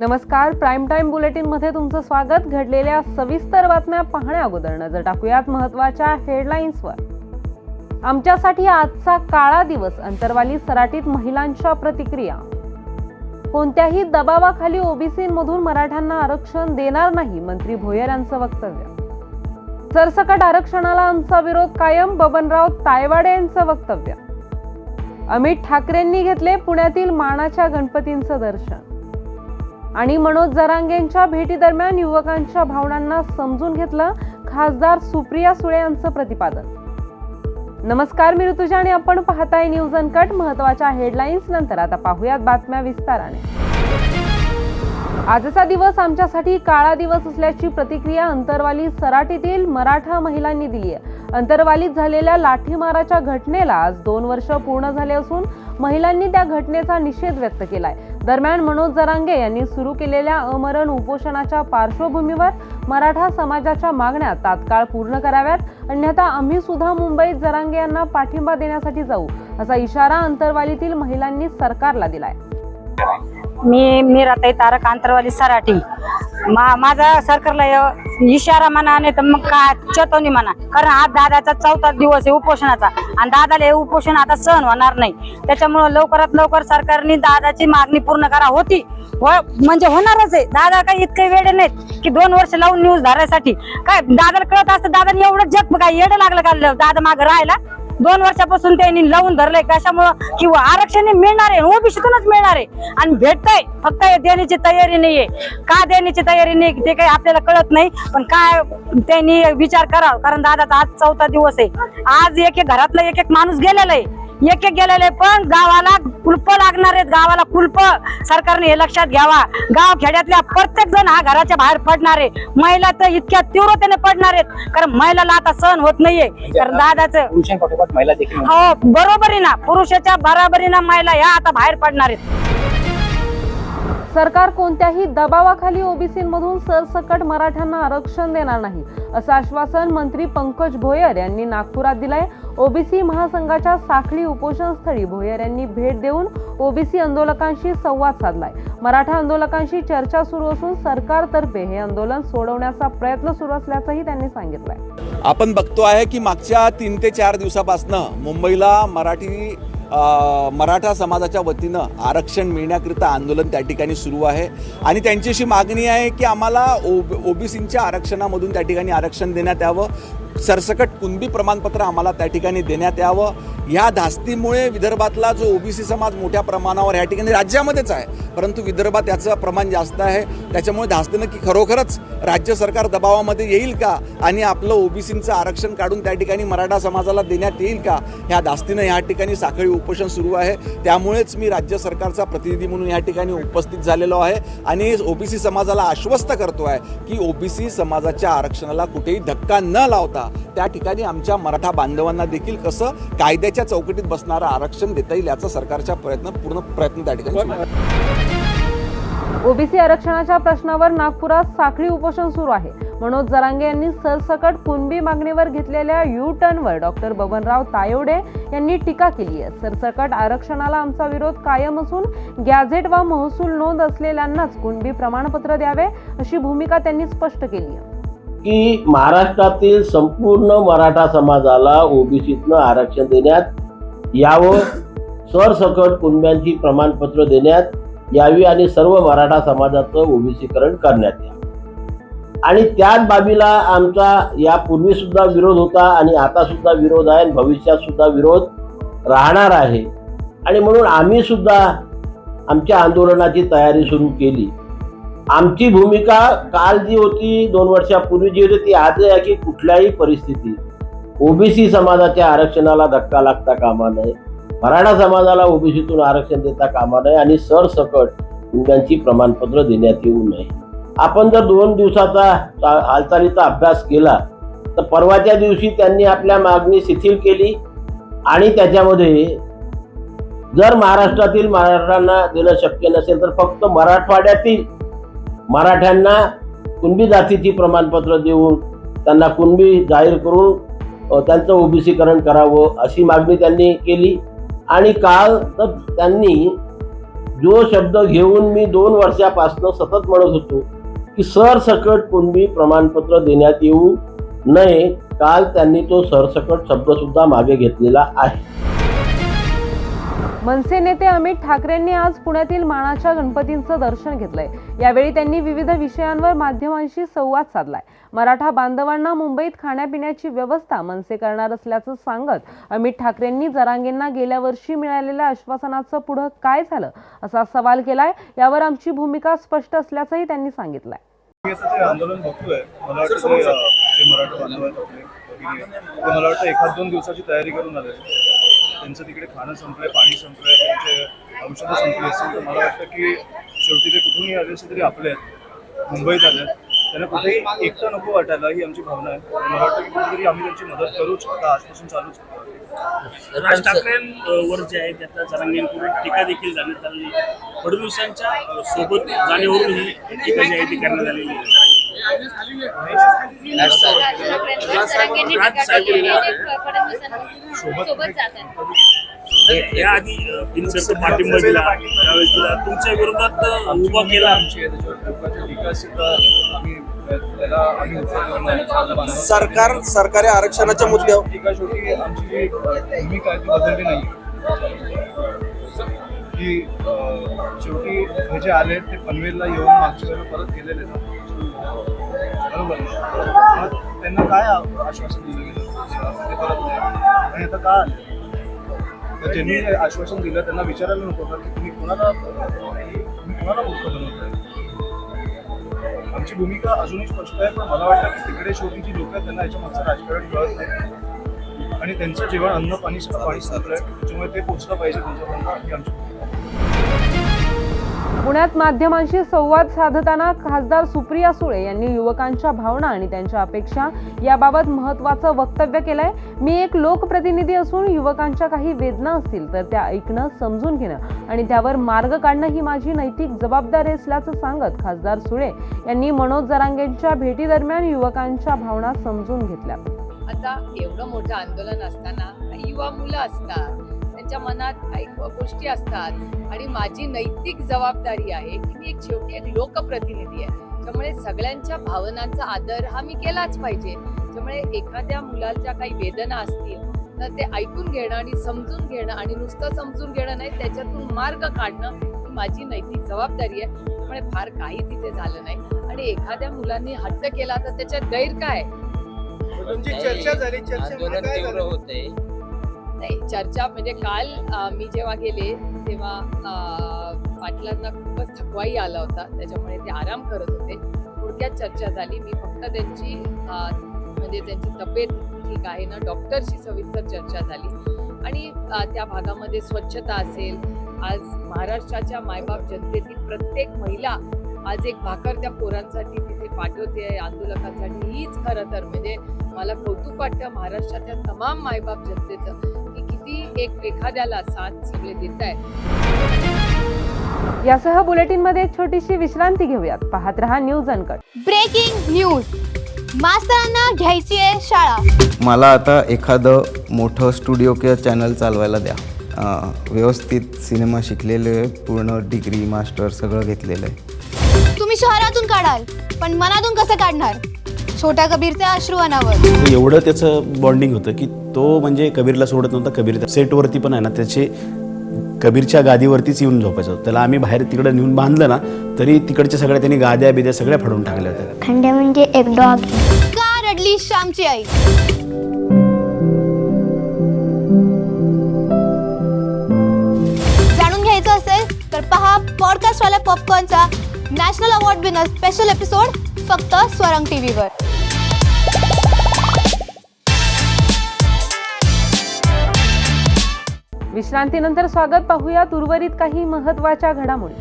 नमस्कार prime time बुलेटिनमध्ये तुमचं स्वागत. घडलेल्या सविस्तर बातम्या पाहण्या अगोदर नजर टाकूयात महत्त्वाच्या हेडलाईन्सवर आमच्यासाठी आजचा काळा दिवस अंतरवाली सराटीत महिलांच्या प्रतिक्रिया. कोणत्याही दबावाखाली ओबीसीमधून मराठ्यांना आरक्षण देणार नाही मंत्री भोयर यांचं वक्तव्य. सरसकट आरक्षणाला आमचा विरोध कायम बबनराव तायवाडे यांचं वक्तव्य. अमित ठाकरेंनी घेतले पुण्यातील मानाच्या गणपतींचं दर्शन. आणि मनोज जरांगेंच्या भेटीदरम्यान युवकांच्या भावनांना समजून घेतलं खासदार सुप्रिया सुळे यांचं प्रतिपादन. नमस्कार मी ऋतुजा आणि आपण पाहताय न्यूज अनकट. महत्त्वाच्या हेडलाईन्स नंतर आता पाहूयात बातम्या विस्ताराने. आजचा दिवस आमच्यासाठी काळा दिवस असल्याची प्रतिक्रिया अंतरवाली सराटीतील मराठा महिलांनी दिली आहे. अंतरवालीत झालेल्या लाठीमाराच्या घटनेला आज दोन वर्ष पूर्ण झाले असून महिलांनी त्या घटनेचा निषेध व्यक्त केलाय. दरम्यान मनोज जरांगे यांनी सुरू केलेल्या अमरण उपोषणाच्या पार्श्वभूमीवर मराठा समाजाच्या मागण्या तात्काळ पूर्ण कराव्यात. अन्यथा आम्ही सुद्धा मुंबईत जरांगे यांना पाठिंबा देण्यासाठी जाऊ असा इशारा अंतरवालीतील महिलांनी सरकारला दिलाय. मी मीराताई तारक आंतरवाली सराठी. मा माझा सरकारला य- इशारा म्हणा नाही तर मग काय? चेतवणी म्हणा. कारण आज दादाचा चौथा दिवस आहे उपोषणाचा. आणि दादाला हे उपोषण आता सहन होणार नाही. त्याच्यामुळं लवकरात लवकर सरकारने दादाची मागणी पूर्ण करा होती. व म्हणजे होणारच आहे. दादा काही इतके वेळे नाहीत की दोन वर्ष लावून न्यूज धरायसाठी. काय दादाला कळत असतं दादाने एवढं जग काय येडं लागलं का दादा माग राहायला दोन वर्षापासून त्यांनी लावून धरलंय. कशामुळं? किंवा आरक्षण मिळणार आहे ओबीसीतूनच मिळणार आहे. आणि भेटतंय फक्त हे देण्याची तयारी नाहीये. का देण्याची तयारी नाही ते काही आपल्याला कळत नाही. पण काय त्यांनी विचार करावा? कारण दादाचा आज चौथा दिवस आहे. आज एक एक घरातला एक एक माणूस गेलेला आहे. एक एक गेलेले पण गावाला कुलप लागणार आहेत. गावाला कुलप सरकारने हे लक्षात घ्यावा. गाव खेड्यातल्या प्रत्येक जण हा घराच्या बाहेर पडणार आहे. महिला तर इतक्या तीव्रतेने पडणार आहेत. कारण महिलाला आता सहन होत नाहीये. कारण दादाचं पुरुषांपाठोपाठ महिला देखील हो बरोबर ना पुरुषाच्या बराबरीनं महिला या आता बाहेर पडणार आहेत. सरकार कोणत्याही दबावाखाली ओबीसीमधून सरसकट मराठ्यांना आरक्षण देणार नाही असं आश्वासन मंत्री पंकज भोयर यांनी नागपुरात दिलंय. ओबीसी महासंघाच्या साखळी उपोषणस्थळी भोयर यांनी भेट देऊन ओबीसी आंदोलकांशी संवाद साधलाय. मराठा आंदोलकांशी चर्चा सुरू असून सरकारतर्फे हे आंदोलन सोडवण्याचा प्रयत्न सुरू असल्याचंही त्यांनी सांगितलंय. आपण बघतो आहे की मागच्या तीन ते चार दिवसापासनं मुंबईला मराठी मराठा समाजाच्या वतीनं आरक्षण मिळण्याकरिता आंदोलन त्या ठिकाणी सुरू आहे. आणि त्यांची अशी मागणी आहे की आम्हाला ओ ओबीसींच्या आरक्षणामधून त्या ठिकाणी आरक्षण देण्यात यावं. सरसकट कुणबी प्रमाणपत्र आम्हाला त्या ठिकाणी देण्यात यावं. ह्या धास्तीमुळे विदर्भातला जो ओबीसी समाज मोठ्या प्रमाणावर ह्या ठिकाणी राज्यामध्येच आहे. परंतु विदर्भात याचं प्रमाण जास्त आहे. त्याच्यामुळे धास्तीनं की खरोखरच राज्य सरकार दबावामध्ये येईल का? आणि आपलं ओबीसींचं आरक्षण काढून त्या ठिकाणी मराठा समाजाला देण्यात येईल का? ह्या धास्तीनं ह्या ठिकाणी साखळी उपोषण सुरू आहे. त्यामुळेच मी राज्य सरकारचा प्रतिनिधी म्हणून या ठिकाणी उपस्थित झालेलो आहे. आणि ओबीसी समाजाला आश्वस्त करतो आहे की ओबीसी समाजाच्या आरक्षणाला कुठेही धक्का न लावता त्या ठिकाणी आमच्या मराठा बांधवांना देखील कसं कायद्याच्या चौकटीत बसणारं आरक्षण देता येईल याचा सरकारच्या प्रयत्न पूर्ण प्रयत्न त्या ठिकाणी ओबीसी आरक्षणाच्या प्रश्नावर नागपुरात साखळी उपोषण सुरू आहे. मनोज जरांगे यांनी सरसकट कुणबी मागणीवर घेतलेल्या यू टर्नवर डॉक्टर बबनराव तायोडे यांनी टीका केली आहे. सरसकट आरक्षणाला आमचा विरोध कायम असून गॅझेट वा महसूल नोंद असलेल्यांनाच कुणबी प्रमाणपत्र द्यावे अशी भूमिका त्यांनी स्पष्ट केली आहे. की महाराष्ट्रातील संपूर्ण मराठा समाजाला ओबीसीतनं आरक्षण देण्यात यावं सरसकट कुणब्यांची प्रमाणपत्र देण्यात यावी आणि सर्व मराठा समाजाचं ओबीसीकरण करण्यात यावं. आणि त्याच बाबीला आमचा यापूर्वी सुद्धा विरोध होता आणि आता सुद्धा विरोध आहे आणि भविष्यात सुद्धा विरोध राहणार आहे. आणि म्हणून आम्ही सुद्धा आमच्या आंदोलनाची तयारी सुरू केली. आमची भूमिका काल जी होती दोन वर्षापूर्वी जी होती ती आज आहे की कुठल्याही परिस्थितीत ओबीसी समाजाच्या आरक्षणाला धक्का लागता कामा नये. मराठा समाजाला ओबीसीतून आरक्षण देता कामा नये आणि सरसकट त्यांची प्रमाणपत्र देण्यात येऊ नये. आपण जर दोन दिवसाचा हालचालीचा अभ्यास केला तर परवाच्या दिवशी त्यांनी आपल्या मागणी शिथिल केली आणि त्याच्यामध्ये जर महाराष्ट्रातील मराठ्यांना देणं शक्य नसेल तर फक्त मराठवाड्यातील मराठ्यांना कुणबी जातीची प्रमाणपत्र देऊन त्यांना कुणबी जाहीर करून त्यांचं ओबीसीकरण करावं अशी मागणी त्यांनी केली. आणि काल तर त्यांनी जो शब्द घेऊन मी दोन वर्षापासून सतत म्हणत होतो की सरसकट कुणबी प्रमाणपत्र देण्यात येऊ नये. काल त्यांनी तो सरसकट शब्दसुद्धा मागे घेतलेला आहे. मनसे नेते अमित ठाकरेंनी आज पुण्यातील मानाच्या गणपतींचं दर्शन घेतलंय. यावेळी त्यांनी विविध विषयांवर माध्यमांशी संवाद साधलाय. मराठा बांधवांना मुंबईत खाण्यापिण्याची व्यवस्था मनसे करणार असल्याचं सांगत अमित ठाकरेंनी जरांगेंना गेल्या वर्षी मिळालेल्या आश्वासनाचं पुढं काय झालं असा सवाल केलाय यावर आमची भूमिका स्पष्ट असल्याचंही त्यांनी सांगितलंय. आंदोलन बघतोय. मला वाटतं मला वाटतं एखाद दोन दिवसाची तयारी करून आले त्यांचं तिकडे खाणं संपलंय पाणी संपलंय त्यांचे औषधं संपली असतील तर मला वाटतं की शेवटी ते कुठूनही आले असले तरी आपले आहेत. मुंबईत आले आहेत. त्यांना कुठेही एकटं नको वाटायला ही आमची भावना आहे. मला वाटतं की कुठेतरी आम्ही त्यांची मदत करूच आता आजपासून चालूच राज ठाकरेंवर जे आहे त्याचा जरांगेंकडून टीका देखील जाण्यात आली फडणवीसांच्या सोबत जाणीवरून ही टीका जी आहे ती करण्यात आलेली आहे. याआधी अ, पाठिंबा दिला त्यावेळेस दिला तुमच्या विरोधात उभा केला आमची सरकार सरकारी आरक्षणाच्या मुद्द्यावर. टीका शेवटी आमची भूमिका आहे ती बदलली नाही की शेवटी हे जे आले ते पनवेलला येऊन मागच्या वेळेला परत गेलेले ना बरोबर मग त्यांना काय आश्वासन दिलं गेलं? ते परत आणि आता का आले? तर त्यांनी आश्वासन दिलं त्यांना विचारायला नको का की तुम्ही कोणाला तुम्ही कोणाला मूर्ख बनवताय आमची भूमिका अजूनही स्पष्ट आहे पण मला वाटतं की तिकडे शेवटी जी लोक आहेत त्यांना याच्या मागचं राजकारण कळत नाही. आणि त्यांचं जेवण अन्न पाणी पाणी साधलं आहे त्याच्यामुळे ते पोचलं पाहिजे त्यांच्यापर्यंत. ही आमची भूमिका पुण्यात माध्यमांशी संवाद साधताना खासदार सुप्रिया सुळे यांनी युवकांच्या भावना आणि त्यांच्या अपेक्षा याबाबत महत्त्वाचं वक्तव्य केलंय. मी एक लोकप्रतिनिधी असून युवकांच्या काही वेदना असतील तर त्या ऐकणं समजून घेणं आणि त्यावर मार्ग काढणं ही माझी नैतिक जबाबदारी असल्याचं सांगत खासदार सुळे यांनी मनोज जरांगेंच्या भेटीदरम्यान युवकांच्या भावना समजून घेतल्या. आता एवढं मोठं आंदोलन असताना युवा मुलं असतात. त्यांच्या मनात काही गोष्टी असतात आणि माझी नैतिक जबाबदारी आहे की मी एक शेवटी एक लोकप्रतिनिधी आहे. त्यामुळे सगळ्यांच्या भावनांचा आदर हा मी केलाच पाहिजे. त्यामुळे एखाद्या मुलाच्या काही वेदना असतील तर ते ऐकून घेणं आणि समजून घेणं आणि नुसतं समजून घेणं नाही त्याच्यातून मार्ग काढणं ही माझी नैतिक जबाबदारी आहे. त्यामुळे फार काही तिथे झालं नाही. आणि एखाद्या मुलांनी हट्ट केला तर त्याच्यात गैर काय? तुमची चर्चा झाली काय झालं? नाही चर्चा म्हणजे काल मी जेव्हा गेले तेव्हा पाटलांना खूपच थकवाही आला होता. त्याच्यामुळे ते आराम करत होते. थोडक्यात चर्चा झाली. मी फक्त त्यांची म्हणजे त्यांची तब्येत ठीक आहे ना डॉक्टरशी सविस्तर चर्चा झाली. आणि त्या भागामध्ये स्वच्छता असेल आज महाराष्ट्राच्या मायबाप जनतेतील प्रत्येक महिला आज एक भाकर त्या पोरांसाठी तिथे पाठवते आहे आंदोलकांसाठी. हीच खरं तर म्हणजे मला कौतुक वाटतं महाराष्ट्राच्या तमाम मायबाप जनतेचं. एक एखाद्याला साथ सगळे देत आहेत. यासह बुलेटिनमध्ये एक छोटीशी विश्रांती घेऊयात. पाहत रहा न्यूज अनकट. Breaking news. मास्तरांना घ्यायची आहे शाळा. मला आता एखादं मोठं स्टुडिओ किंवा चॅनल चालवायला द्या. व्यवस्थित सिनेमा शिकलेले पूर्ण डिग्री मास्टर सगळं घेतलेलं आहे. तुम्ही शहरातून काढाल पण मनातून कसं काढणार? छोट्या कबीरचे अश्रू अनावर. एवढं त्याचं बॉन्डिंग होतं की तो म्हणजे कबीरला सोडत नव्हता कबीर सेटवरती पण आहे ना त्याचे कबीरच्या गादीवरतीच येऊन झोपायचं होतं. त्याला आम्ही बाहेर तिकडं नेऊन बांधलं ना तरी तिकडच्या सगळ्या त्यांनी गाद्या बिद्या सगळ्या फाडून टाकल्या होत्या. खंड्या म्हणजे एक डॉग. का रडली श्यामची आई? जाणून घ्यायचं असेल तर पहा पॉडकास्ट वाल्या पॉपकॉर्नचा national award winner special episode फक्त स्वरंग टीव्हीवर विश्रांतीनंतर स्वागत पाहूयात उर्वरित काही महत्त्वाच्या घडामोडी.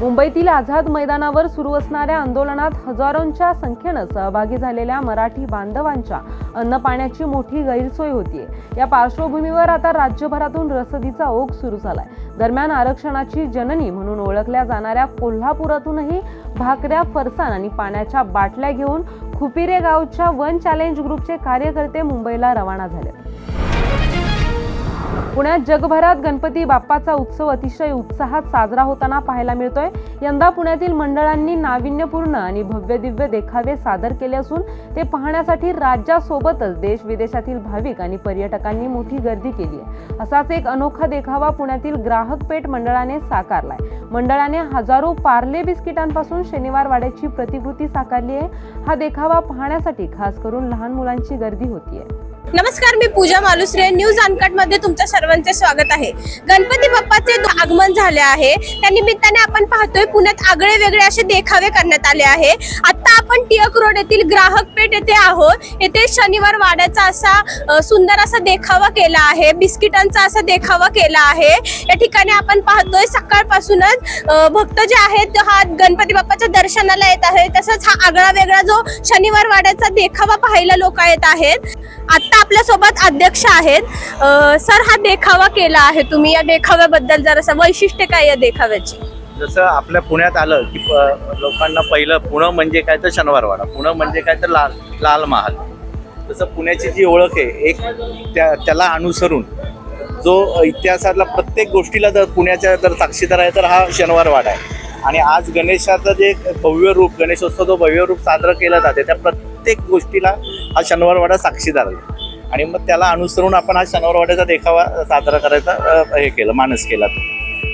मुंबईतील आझाद मैदानावर सुरू असणाऱ्या आंदोलनात हजारोंच्या संख्येनं सहभागी झालेल्या मराठी बांधवांच्या अन्न पाण्याची मोठी गैरसोय होतीये. या पार्श्वभूमीवर आता राज्यभरातून रसदीचा ओघ सुरू झालाय. दरम्यान आरक्षणाची जननी म्हणून ओळखल्या जाणाऱ्या कोल्हापुरातूनही भाकऱ्या फरसाण आणि पाण्याच्या बाटल्या घेऊन खुपिरे गावच्या वन चॅलेंज ग्रुपचे कार्यकर्ते मुंबईला रवाना झाले पुण्यात जगभरात गणपती बाप्पाचा उत्सव अतिशय उत्साहात साजरा होताना पाहायला मिळतोय. यंदा पुण्यातील मंडळांनी नाविन्यपूर्ण आणि भव्य दिव्य देखावे सादर केले असून ते पाहण्यासाठी राज्यासोबतच देश विदेशातील भाविक आणि पर्यटकांनी मोठी गर्दी केली आहे. असाच एक अनोखा देखावा पुण्यातील ग्राहक पेठ मंडळाने साकारलाय. मंडळाने हजारो पार्ले बिस्किटांपासून शनिवार वाड्याची प्रतिकृती साकारली आहे. हा देखावा पाहण्यासाठी खास करून लहान मुलांची गर्दी होतीये. नमस्कार मी पूजा मालुसरे. न्यूज अनकटमध्ये तुमच्या सर्वांचे स्वागत आहे. गणपती बाप्पाचे आगमन झाले आहे. त्या निमित्ताने आपण पाहतोय पुण्यात आगळे वेगळे असे देखावे करण्यात आले आहे. आता आपण टिळक रोड येथील ग्राहक पेठ येथे आहोत. येथे शनिवार वाड्याचा असा सुंदर असा देखावा केला आहे. बिस्किटांचा असा देखावा केला आहे. या ठिकाणी आपण पाहतोय सकाळपासूनच भक्त जे आहेत हा गणपती बाप्पाच्या दर्शनाला येत आहे तसंच हा आगळा वेगळा जो शनिवार वाड्याचा देखावा पाहायला लोक येत आहेत. आत्ता आपल्यासोबत अध्यक्ष आहेत. सर हा देखावा केला आहे तुम्ही. या देखाव्याबद्दल जरासं वैशिष्ट्य काय या देखाव्याची? जसं आपल्या पुण्यात आलं की लोकांना पहिलं पुणं म्हणजे काय तर शनिवारवाडा पुणं म्हणजे काय तर लाल लाल महाल. जसं पुण्याची जी ओळख आहे एक त्या त्याला अनुसरून जो इतिहासातला प्रत्येक गोष्टीला जर पुण्याच्या जर साक्षीदार आहे तर हा शनिवारवाडा आहे. आणि आज गणेशाचं जे भव्य रूप गणेशोत्सव जो भव्य रूप साजरं केलं जाते त्या प्रत्येक प्रत्येक गोष्टीला हा शनिवारवाडा साक्षीदार आहे. आणि मग त्याला अनुसरून आपण हा शनिवारवाड्याचा देखावा साजरा करायचा हे केलं मानस केला.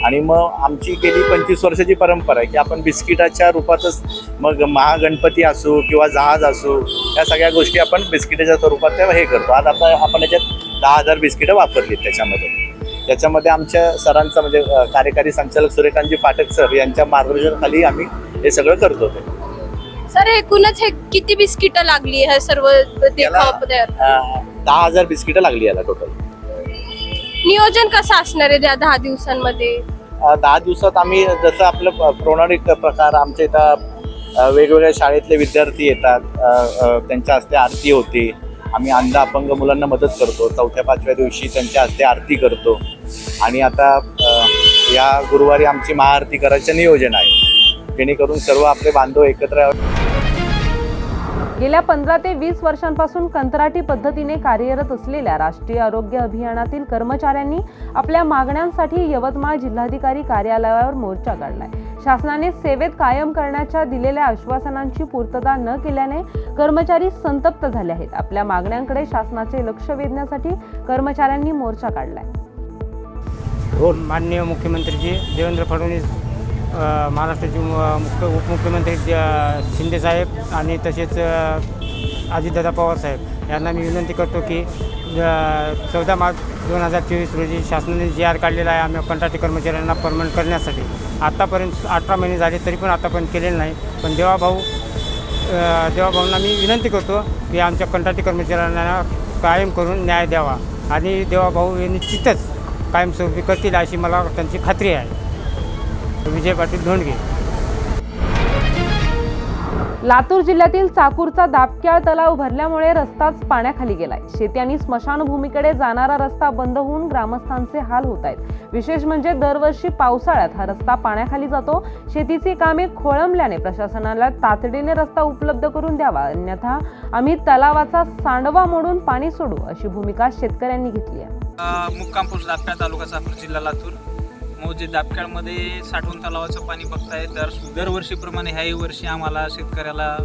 आणि मग आमची गेली पंचवीस वर्षाची परंपरा आहे की आपण बिस्किटाच्या रूपातच मग महागणपती असो किंवा जहाज असो या सगळ्या गोष्टी आपण बिस्किटाच्या स्वरूपात हे करतो. आज आपण आपण याच्यात दहा हजार बिस्किटं वापरली त्याच्यामध्ये. त्याच्यामध्ये आमच्या सरांचं म्हणजे कार्यकारी संचालक सूर्यकांतजी फाटक सर यांच्या मार्गदर्शनाखाली आम्ही हे सगळं करतो सर एकूणच हे किती बिस्किट लागली हे सर्व अ, दहा हजार बिस्किटं लागली याला टोटल नियोजन कसं असणार आहे या दहा दिवसांमध्ये? दहा दिवसात आम्ही जसं आपलं प- पौराणिक प्रकार आमच्या इथं अ, वेगवेगळ्या शाळेतले विद्यार्थी येतात अ, अ, त्यांच्या हस्ते आरती होते. आम्ही अंध अपंग मुलांना मदत करतो. चौथ्या पाचव्या दिवशी त्यांच्या हस्ते आरती करतो. आणि आता अ, या गुरुवारी आमची महाआरती करायचं नियोजन आहे. जेणेकरून सर्व आपले बांधव एकत्र यावे. गेल्या पंधरा ते वीस वर्षांपासून कंत्राटी पद्धतीने कार्यरत असलेल्या राष्ट्रीय आरोग्य अभियानातील कर्मचाऱ्यांनी आपल्या मागण्यांसाठी यवतमाळ जिल्हाधिकारी कार्यालयावर मोर्चा काढलाय. शासनाने सेवेत कायम करण्याच्या दिलेल्या आश्वासनांची पूर्तता न केल्याने कर्मचारी संतप्त झाले आहेत. आपल्या मागण्यांकडे शासनाचे लक्ष वेधण्यासाठी कर्मचाऱ्यांनी मोर्चा काढलाय. माननीय मुख्यमंत्रीजी देवेंद्र फडणवीस महाराष्ट्राचे मुख्य उपमुख्यमंत्री शिंदेसाहेब आणि तसेच अजितदादा पवारसाहेब यांना मी विनंती करतो की चौदा मार्च दोन हजार चोवीस रोजी शासनाने जी आर काढलेला आहे आम्ही कंत्राटी कर्मचाऱ्यांना परमनंट करण्यासाठी. आत्तापर्यंत अठरा महिने झाले तरी पण आत्तापर्यंत केलेलं नाही. पण देवाभाऊ देवाभाऊंना मी विनंती करतो की आमच्या कंत्राटी कर्मचाऱ्यांना कायम करून न्याय द्यावा. आणि देवाभाऊ हे निश्चितच कायमस्वरूपी करतील अशी मला त्यांची खात्री आहे. विजय पाटील धोंडगे. लातूर जिल्ह्यातील चाकूरचा दापक्याळ तलाव भरल्यामुळे रस्ताच पाण्याखाली गेलाय. शेती आणि स्मशानभूमीकडे जाणारा रस्ता बंद होऊन ग्रामस्थांचे हाल होत आहेत. विशेष म्हणजे दरवर्षी पावसाळ्यात हा रस्ता पाण्याखाली जातो. शेतीची कामे खोळंबल्याने प्रशासनाला तातडीने रस्ता उपलब्ध करून द्यावा. अन्यथा आम्ही तलावाचा सांडवा मोडून पाणी सोडू अशी भूमिका शेतकऱ्यांनी घेतली आहे. मुक्काम तालुका जिल्हा लातूर. मौजे दापक्याळमध्ये साठवण तलावाचं पाणी बघताय दर दरवर्षीप्रमाणे ह्याही वर्षी आम्हाला शेतकऱ्याला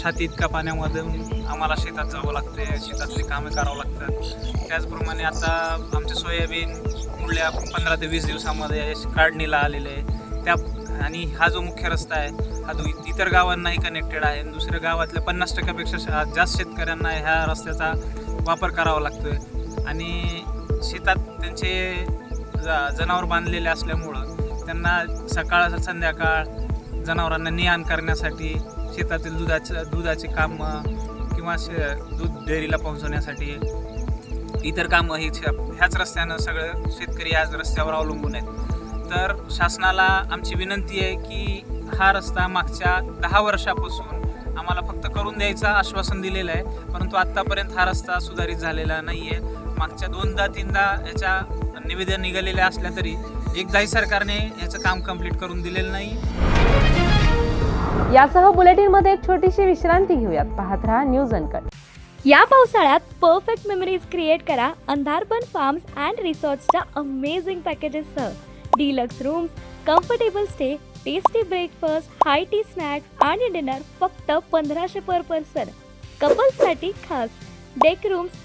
छाती इतका पाण्यामधून आम्हाला शेतात जावं लागते शेतातली कामं करावं लागतात. त्याचप्रमाणे आता आमचे सोयाबीन पुढल्या पंधरा ते वीस दिवसामध्ये काढणीला आलेले आहे. त्या आणि हा जो मुख्य रस्ता आहे हा दु इतर गावांनाही कनेक्टेड आहे. आणि दुसऱ्या गावातल्या पन्नास टक्क्यापेक्षा जास्त शेतकऱ्यांना ह्या रस्त्याचा वापर करावा लागतो आहे आणि शेतात त्यांचे जनावर बांधलेले असल्यामुळं त्यांना सकाळ संध्याकाळ जनावरांना ने आण करण्यासाठी शेतातील दुधाचं दुधाचे कामं किंवा शे दूध डेअरीला पोहोचवण्यासाठी इतर कामं ही ह्याच रस्त्यानं सगळं शेतकरी ह्याच रस्त्यावर अवलंबून आहेत. तर शासनाला आमची विनंती आहे की हा रस्ता मागच्या दहा वर्षापासून आम्हाला फक्त करून द्यायचं आश्वासन दिलेलं आहे परंतु आत्तापर्यंत हा रस्ता सुधारित झालेला नाही आहे मागच्या दोनदा तीनदा याच्या निवेदन निघालेले असल्या तरी एकदाही सरकारने याचं काम कंप्लीट करून दिलेलं नाही. यासह बुलेटिनमध्ये एक छोटीशी विश्रांती घेऊयात. पाहत रहा न्यूज अनकट. या पावसाळ्यात परफेक्ट मेमरीज क्रिएट करा अंधारबन फार्म्स अँड रिसॉर्ट्सच्या amazing पॅकेजेससह deluxe rooms comfortable stay tasty breakfast high tea snacks आणि डिनर फक्त पंधराशे पर पर्सन कपल्ससाठी खास. डेक रूम्स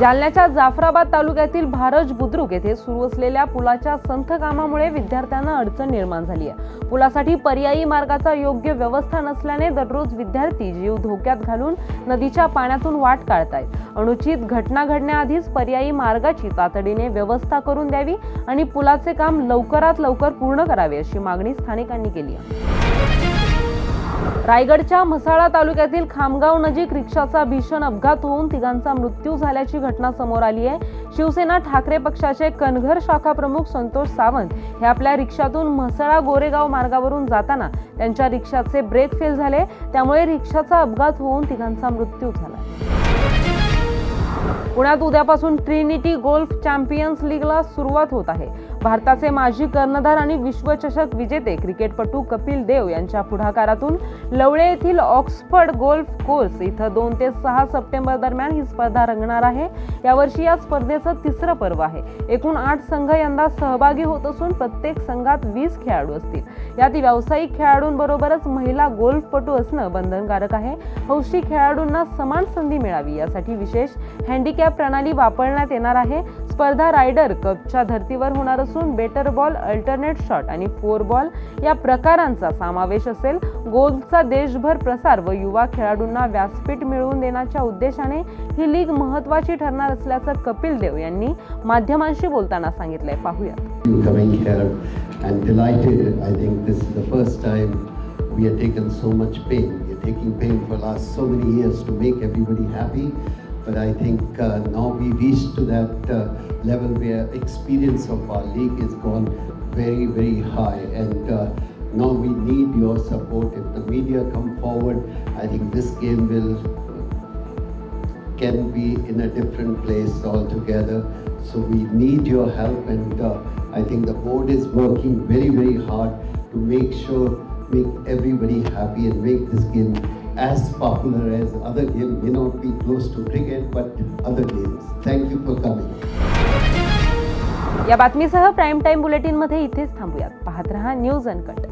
जालन्याच्या जाफराबाद तालुक्यातील भारज बुद्रुक येथे सुरू असलेल्या पुलाच्या संथ कामामुळे विद्यार्थ्यांना अडचण निर्माण झाली आहे. पुलासाठी पर्यायी मार्गाचा योग्य व्यवस्था नसल्याने दररोज विद्यार्थी जीव धोक्यात घालून नदीच्या पाण्यातून वाट काढतायत. अनुचित घटना घडण्याआधीच पर्यायी मार्गाची तातडीने व्यवस्था करून द्यावी आणि पुलाचे काम लवकरात लवकर पूर्ण करावे अशी मागणी स्थानिकांनी केली आहे. रायगडच्या म्हसाळा तालुक्यातील खामगाव नजीक रिक्षाचा भीषण अपघात होऊन तिघांचा मृत्यू झाल्याची घटना समोर आली आहे. शिवसेना ठाकरे पक्षाचे कणघर शाखा प्रमुख संतोष सावंत हे आपल्या रिक्षातून म्हसळा गोरेगाव मार्गावरून जाताना त्यांच्या रिक्षाचे ब्रेक फेल झाले. त्यामुळे रिक्षाचा अपघात होऊन तिघांचा मृत्यू झाला. पुण्यात उद्यापासून ट्रिनिटी गोल्फ चॅम्पियन्स लीगला सुरुवात होत आहे. भारताचे माजी कर्णधार आणि विश्वचषक विजेते क्रिकेटपटू कपिल देव यांच्या पुढाकारातून लवळे येथील ऑक्सफर्ड गोल्फ कोर्स इथं दोन ते सहा सप्टेंबर दरम्यान ही स्पर्धा रंगणार आहे. यावर्षी या स्पर्धेचं तिसरं पर्व आहे. एकूण आठ संघ यंदा सहभागी होत असून प्रत्येक संघात वीस खेळाडू असतील. यात व्यावसायिक खेळाडूंबरोबरच महिला गोल्फपटू असणं बंधनकारक आहे. हौशी खेळाडूंना समान संधी मिळावी यासाठी विशेष हँडिकॅप प्रणाली वापरण्यात येणार आहे. स्पर्धा रायडर कपच्या धर्तीवर होणार असून बेटर बॉल अल्टरनेट शॉट आणि फोर बॉल या प्रकारांचा समावेश असेल गोल्फचा देशभर प्रसार व युवा खेळाडूंना व्यासपीठ मिळवून देण्याच्या उद्देशाने ही लीग महत्वाची ठरणार असल्याचं कपिल देव यांनी माध्यमांशी बोलताना सांगितलंय पाहूया we have taken so much pain. We are taking pain for last so many years to make everybody happy. But I think uh, now we reached to that uh, level where experience of our league is gone very, very high. And uh, now we need your support. If the media come forward, I think this game will can be in a different place altogether. So we need your help, and uh, I think the board is working very, very hard to make sure, make everybody happy, and make this game as popular as other games. May not be close to cricket, but other games. Thank you for coming. या बातमीसह prime time बुलेटिनमध्ये इथेच थांबूयात पाहत रहा news uncut